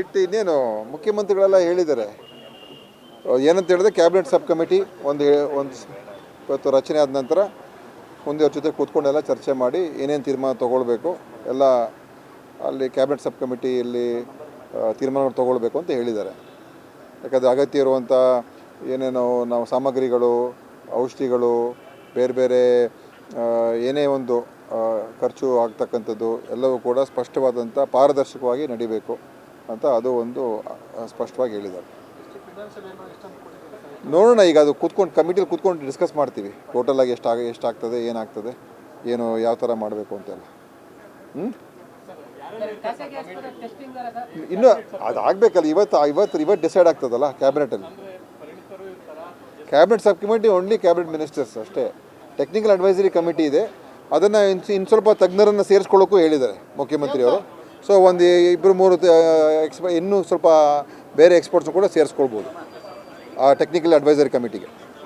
ಬಿಟ್ಟು ಇನ್ನೇನು ಮುಖ್ಯಮಂತ್ರಿಗಳೆಲ್ಲ ಹೇಳಿದ್ದಾರೆ. ಏನಂತ ಹೇಳಿದ್ರೆ ಕ್ಯಾಬಿನೆಟ್ ಸಬ್ ಕಮಿಟಿ ಒಂದು ಒಂದು ಇವತ್ತು ರಚನೆ ಆದ ನಂತರ ಮುಂದೆ ಅವ್ರ ಜೊತೆ ಕೂತ್ಕೊಂಡೆಲ್ಲ ಚರ್ಚೆ ಮಾಡಿ ಏನೇನು ತೀರ್ಮಾನ ತೊಗೊಳ್ಬೇಕು, ಎಲ್ಲ ಅಲ್ಲಿ ಕ್ಯಾಬಿನೆಟ್ ಸಬ್ ಕಮಿಟಿಯಲ್ಲಿ ತೀರ್ಮಾನಗಳು ತೊಗೊಳ್ಬೇಕು ಅಂತ ಹೇಳಿದ್ದಾರೆ. ಯಾಕಂದರೆ ಅಗತ್ಯ ಇರುವಂಥ ಏನೇನು ನಾವು ಸಾಮಗ್ರಿಗಳು, ಔಷಧಿಗಳು, ಬೇರೆ ಬೇರೆ ಏನೇ ಒಂದು ಖರ್ಚು ಆಗ್ತಕ್ಕಂಥದ್ದು ಎಲ್ಲವೂ ಕೂಡ ಸ್ಪಷ್ಟವಾದಂಥ ಪಾರದರ್ಶಕವಾಗಿ ನಡಿಬೇಕು. ಅಂತ ಅದು ಒಂದು ಸ್ಪಷ್ಟವಾಗಿ ಹೇಳಿದ್ದಾರೆ. ನೋಡೋಣ, ಈಗ ಅದು ಕೂತ್ಕೊಂಡು, ಕಮಿಟಿಲಿ ಕೂತ್ಕೊಂಡು ಡಿಸ್ಕಸ್ ಮಾಡ್ತೀವಿ. ಟೋಟಲಾಗಿ ಎಷ್ಟು ಆಗ ಎಷ್ಟಾಗ್ತದೆ, ಏನಾಗ್ತದೆ, ಏನು, ಯಾವ ಥರ ಮಾಡಬೇಕು ಅಂತೆಲ್ಲ. ಹ್ಞೂ ಇನ್ನು ಅದು ಆಗಬೇಕಲ್ಲ, ಇವತ್ತು ಇವತ್ತು ಇವತ್ತು ಡಿಸೈಡ್ ಆಗ್ತದಲ್ಲ ಕ್ಯಾಬಿನೆಟಲ್ಲಿ cabinet sub committee only cabinet ministers ಅಷ್ಟೇ. ಟೆಕ್ನಿಕಲ್ ಅಡ್ವೈಸರಿ ಕಮಿಟಿ ಇದೆ. ಅದನ್ನು ಇನ್ನು ಸ್ವಲ್ಪ ತಜ್ಞರನ್ನು ಸೇರಿಸ್ಕೊಳ್ಳೋಕ್ಕೂ ಹೇಳಿದ್ದಾರೆ ಮುಖ್ಯಮಂತ್ರಿಯವರು. ಸೊ ಒಂದು ಇಬ್ಬರು ಮೂರು ಎಕ್ಸ್ಪ ಇನ್ನೂ ಸ್ವಲ್ಪ ಬೇರೆ ಎಕ್ಸ್ಪರ್ಟ್ಸ್ ಕೂಡ ಸೇರಿಸ್ಕೊಳ್ಬೋದು ಆ ಟೆಕ್ನಿಕಲ್ ಅಡ್ವೈಸರಿ ಕಮಿಟಿಗೆ